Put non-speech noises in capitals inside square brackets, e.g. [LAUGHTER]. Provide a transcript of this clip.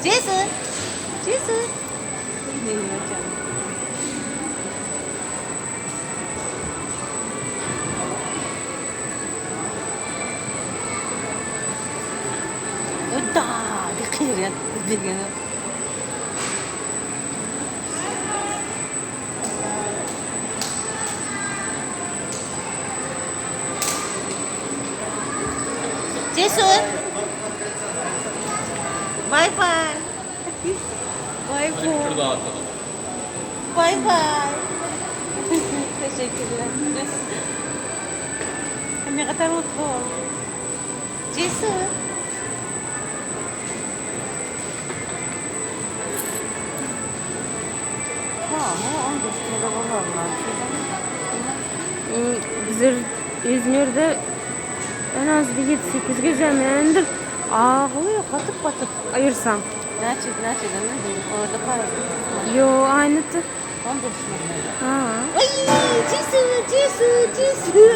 杰斯，杰斯，你妈ちゃん。我打，你听见？你。杰斯。Jason. Bye bye. Bye bye. Şurada atalım. Bye bye. [LAUGHS] Teşekkürler. ne kadar mutlu oldum. Jason. Tamam, o 15 kilo olanlar. Hmm, Bizim İzmir'de en az bir 7-8 Aa oluyor katık batık ayırsam. Nerede nerede ne Orada para. Yo aynı tık. 15 lira. Ha. Ay, cisu, cisu, cisu.